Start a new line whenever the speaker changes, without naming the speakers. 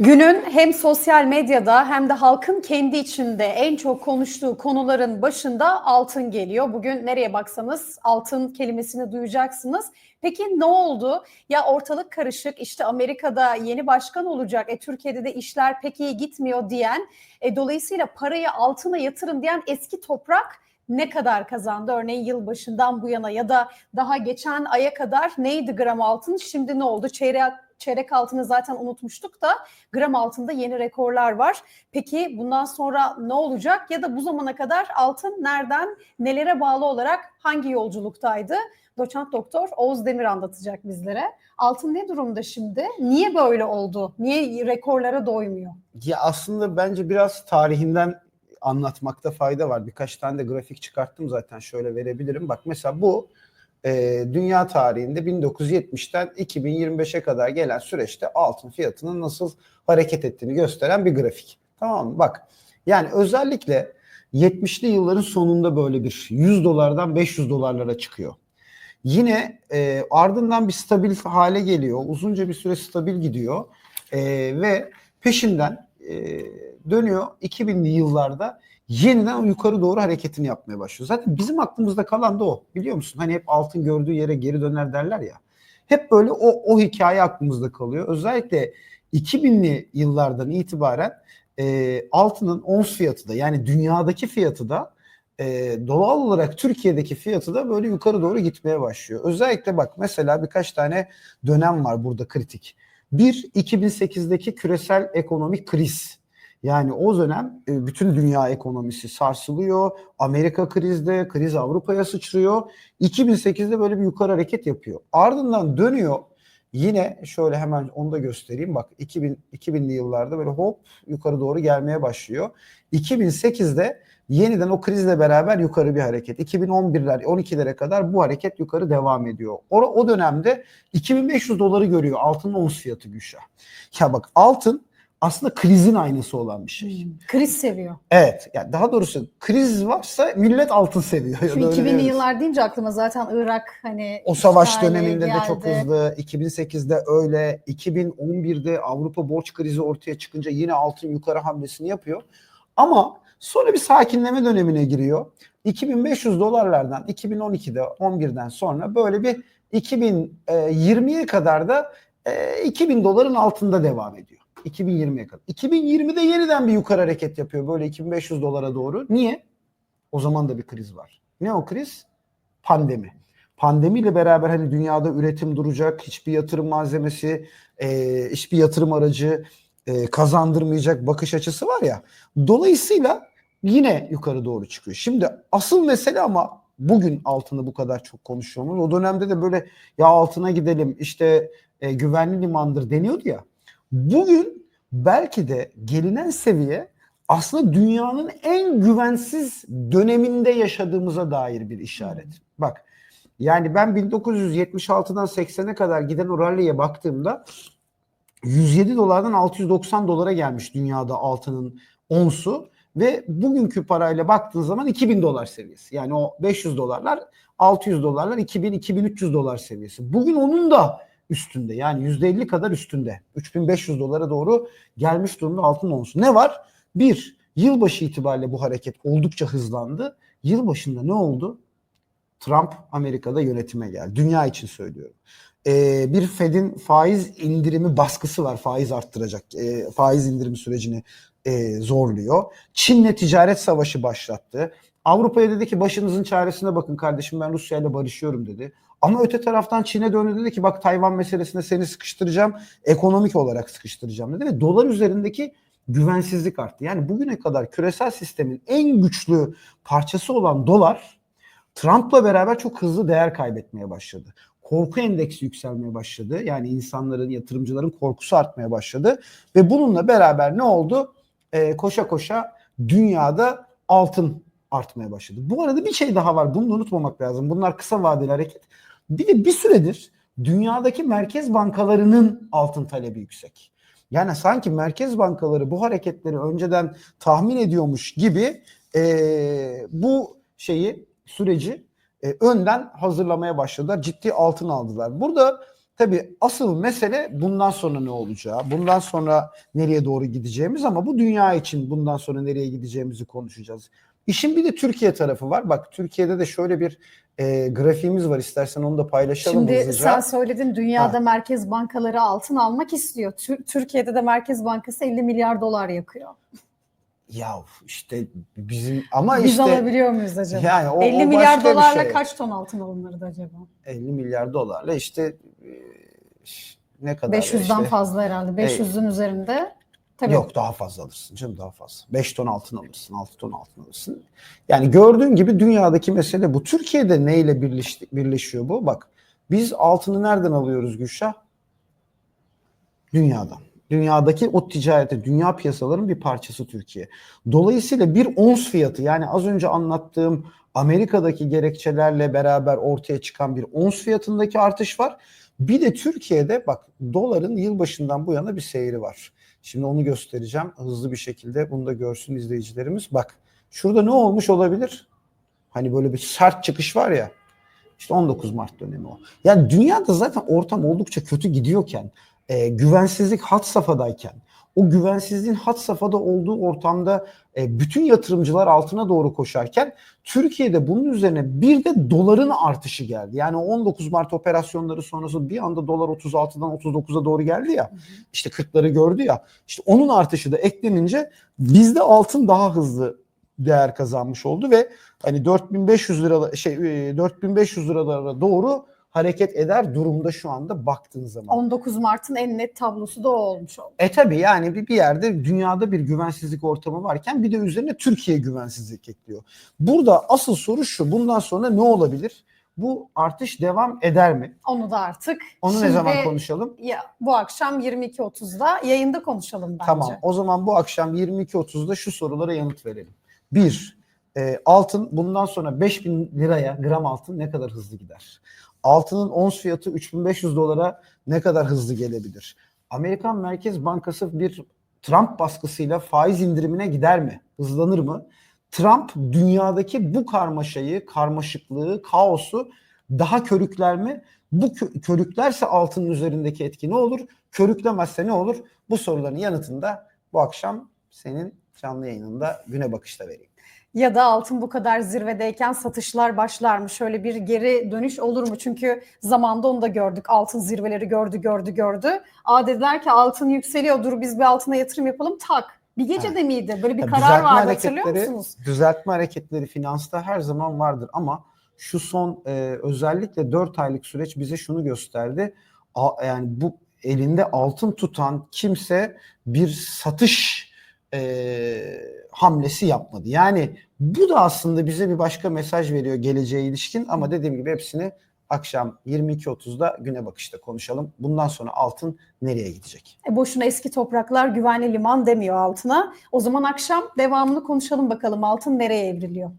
Günün hem sosyal medyada hem de halkın kendi içinde en çok konuştuğu konuların başında altın geliyor. Bugün nereye baksanız altın kelimesini duyacaksınız. Peki ne oldu? Ya ortalık karışık işte Amerika'da yeni başkan olacak. E, Türkiye'de de işler pek iyi gitmiyor diyen. E, dolayısıyla parayı altına yatırın diyen eski toprak ne kadar kazandı? Örneğin yılbaşından bu yana ya da daha geçen aya kadar neydi gram altın? Şimdi ne oldu? Çeyrek çeyrek altını zaten unutmuştuk da gram altında yeni rekorlar var. Peki bundan sonra ne olacak ya da bu zamana kadar altın nereden nelere bağlı olarak hangi yolculuktaydı? Doçent Doktor Oğuz Demir anlatacak bizlere. Altın ne durumda şimdi? Niye böyle oldu? Niye rekorlara doymuyor?
Ya aslında bence biraz tarihinden anlatmakta fayda var. Birkaç tane de grafik çıkarttım zaten şöyle verebilirim. Bak mesela bu e, dünya tarihinde 1970'ten 2025'e kadar gelen süreçte altın fiyatının nasıl hareket ettiğini gösteren bir grafik. Tamam mı? Bak yani özellikle 70'li yılların sonunda böyle bir 100 dolardan 500 dolarlara çıkıyor. Yine e, ardından bir stabil hale geliyor. Uzunca bir süre stabil gidiyor. E, ve peşinden e, dönüyor 2000'li yıllarda yeniden yukarı doğru hareketini yapmaya başlıyor. Zaten bizim aklımızda kalan da o. Biliyor musun? Hani hep altın gördüğü yere geri döner derler ya. Hep böyle o, o hikaye aklımızda kalıyor. Özellikle 2000'li yıllardan itibaren e, altının ons fiyatı da yani dünyadaki fiyatı da e, doğal olarak Türkiye'deki fiyatı da böyle yukarı doğru gitmeye başlıyor. Özellikle bak mesela birkaç tane dönem var burada kritik. Bir 2008'deki küresel ekonomik kriz. Yani o dönem e, bütün dünya ekonomisi sarsılıyor. Amerika krizde, kriz Avrupa'ya sıçrıyor. 2008'de böyle bir yukarı hareket yapıyor. Ardından dönüyor. Yine şöyle hemen onu da göstereyim. Bak 2000 2000'li yıllarda böyle hop yukarı doğru gelmeye başlıyor. 2008'de yeniden o krizle beraber yukarı bir hareket. 2011'ler 12'lere kadar bu hareket yukarı devam ediyor. O, o dönemde 2500 doları görüyor altının ons fiyatı Gülşah. Ya bak altın aslında krizin aynısı olan bir şey.
Kriz seviyor.
Evet. Yani daha doğrusu kriz varsa millet altın seviyor.
Şu
da öyle
2000'li
diyoruz.
yıllar deyince aklıma zaten Irak hani
O savaş döneminde de çok
geldi.
hızlı. 2008'de öyle. 2011'de Avrupa borç krizi ortaya çıkınca yine altın yukarı hamlesini yapıyor. Ama sonra bir sakinleme dönemine giriyor. 2500 dolarlardan 2012'de 11'den sonra böyle bir 2020'ye kadar da e, 2000 doların altında devam ediyor. 2020'ye kadar. 2020'de yeniden bir yukarı hareket yapıyor böyle 2500 dolara doğru. Niye? O zaman da bir kriz var. Ne o kriz? Pandemi. Pandemiyle beraber hani dünyada üretim duracak, hiçbir yatırım malzemesi, e, hiçbir yatırım aracı e, kazandırmayacak bakış açısı var ya. Dolayısıyla yine yukarı doğru çıkıyor. Şimdi asıl mesele ama bugün altını bu kadar çok konuşuyoruz. O dönemde de böyle ya altına gidelim işte e, güvenli limandır deniyordu ya. Bugün belki de gelinen seviye aslında dünyanın en güvensiz döneminde yaşadığımıza dair bir işaret. Bak yani ben 1976'dan 80'e kadar giden o baktığımda 107 dolardan 690 dolara gelmiş dünyada altının onsu ve bugünkü parayla baktığın zaman 2000 dolar seviyesi. Yani o 500 dolarlar 600 dolarlar 2000 2300 dolar seviyesi. Bugün onun da üstünde yani %50 kadar üstünde. 3500 dolara doğru gelmiş durumda altın onsu. Ne var? Bir, yılbaşı itibariyle bu hareket oldukça hızlandı. Yılbaşında ne oldu? Trump Amerika'da yönetime geldi. Dünya için söylüyorum. Ee, bir Fed'in faiz indirimi baskısı var. Faiz arttıracak. Ee, faiz indirimi sürecini e, zorluyor. Çin'le ticaret savaşı başlattı. Avrupa'ya dedi ki başınızın çaresine bakın kardeşim ben Rusya ile barışıyorum dedi. Ama öte taraftan Çin'e döndü dedi ki bak Tayvan meselesinde seni sıkıştıracağım. Ekonomik olarak sıkıştıracağım dedi. Ve dolar üzerindeki güvensizlik arttı. Yani bugüne kadar küresel sistemin en güçlü parçası olan dolar Trump'la beraber çok hızlı değer kaybetmeye başladı. Korku endeksi yükselmeye başladı. Yani insanların, yatırımcıların korkusu artmaya başladı. Ve bununla beraber ne oldu? Ee, koşa koşa dünyada altın artmaya başladı. Bu arada bir şey daha var. Bunu da unutmamak lazım. Bunlar kısa vadeli hareket. Bir de bir süredir dünyadaki merkez bankalarının altın talebi yüksek. Yani sanki merkez bankaları bu hareketleri önceden tahmin ediyormuş gibi e, bu şeyi süreci e, önden hazırlamaya başladılar. Ciddi altın aldılar. Burada Tabii asıl mesele bundan sonra ne olacağı, bundan sonra nereye doğru gideceğimiz ama bu dünya için bundan sonra nereye gideceğimizi konuşacağız. İşin bir de Türkiye tarafı var. Bak Türkiye'de de şöyle bir e, grafiğimiz var. İstersen onu da paylaşalım
Şimdi
hızlıca.
sen söyledin dünyada
Ha.
merkez bankaları altın almak istiyor. Tür- Türkiye'de de Merkez Bankası 50 milyar dolar yakıyor.
Ya işte bizim ama
Biz
işte
alabiliyor muyuz acaba?
yani o,
50
o
milyar
başka bir
dolarla
şey.
kaç ton altın alınırdı acaba?
50 milyar dolarla işte e, ne kadar
500'den
işte,
fazla herhalde. 500'ün üzerinde. Tabii.
Yok daha fazla alırsın canım daha fazla. 5 ton altın alırsın, 6 ton altın alırsın. Yani gördüğün gibi dünyadaki mesele bu. Türkiye'de neyle birleşti, birleşiyor bu? Bak biz altını nereden alıyoruz Gülşah? Dünyadan. Dünyadaki o ticarete, dünya piyasaların bir parçası Türkiye. Dolayısıyla bir ons fiyatı yani az önce anlattığım Amerika'daki gerekçelerle beraber ortaya çıkan bir ons fiyatındaki artış var. Bir de Türkiye'de bak doların yılbaşından bu yana bir seyri var. Şimdi onu göstereceğim hızlı bir şekilde. Bunu da görsün izleyicilerimiz. Bak şurada ne olmuş olabilir? Hani böyle bir sert çıkış var ya. İşte 19 Mart dönemi o. Yani dünyada zaten ortam oldukça kötü gidiyorken, e, güvensizlik hat safhadayken, o güvensizliğin hat safhada olduğu ortamda e, bütün yatırımcılar altına doğru koşarken Türkiye'de bunun üzerine bir de doların artışı geldi. Yani 19 Mart operasyonları sonrası bir anda dolar 36'dan 39'a doğru geldi ya. İşte 40'ları gördü ya. İşte onun artışı da eklenince bizde altın daha hızlı değer kazanmış oldu ve hani 4500 lira şey e, 4500 liralara doğru hareket eder durumda şu anda baktığın zaman.
19 Mart'ın en net tablosu da o olmuş oldu.
E tabi yani bir, bir yerde dünyada bir güvensizlik ortamı varken bir de üzerine Türkiye güvensizlik ekliyor. Burada asıl soru şu bundan sonra ne olabilir? Bu artış devam eder mi?
Onu da artık
Onu ne
şimdi-
zaman konuşalım?
Ya bu akşam 22.30'da yayında konuşalım bence.
Tamam o zaman bu akşam 22.30'da şu sorulara yanıt verelim. Bir, e, altın bundan sonra 5000 liraya gram altın ne kadar hızlı gider? Altının ons fiyatı 3500 dolara ne kadar hızlı gelebilir? Amerikan Merkez Bankası bir Trump baskısıyla faiz indirimine gider mi? Hızlanır mı? Trump dünyadaki bu karmaşayı, karmaşıklığı, kaosu daha körükler mi? Bu kö- körüklerse altının üzerindeki etki ne olur? Körüklemezse ne olur? Bu soruların yanıtını da bu akşam senin canlı yayınında güne bakışta vereyim.
Ya da altın bu kadar zirvedeyken satışlar başlar mı? Şöyle bir geri dönüş olur mu? Çünkü zamanda onu da gördük. Altın zirveleri gördü, gördü, gördü. Aa dediler ki altın yükseliyor. Dur biz bir altına yatırım yapalım. Tak. Bir gecede miydi? Böyle bir
Ya
karar vardı hatırlıyor musunuz?
Düzeltme hareketleri finansta her zaman vardır ama şu son e, özellikle 4 aylık süreç bize şunu gösterdi. A- yani bu elinde altın tutan kimse bir satış e, hamlesi yapmadı. Yani bu da aslında bize bir başka mesaj veriyor geleceğe ilişkin ama dediğim gibi hepsini akşam 22.30'da güne bakışta konuşalım. Bundan sonra altın nereye gidecek?
E boşuna eski topraklar güvenli liman demiyor altına. O zaman akşam devamını konuşalım bakalım altın nereye evriliyor?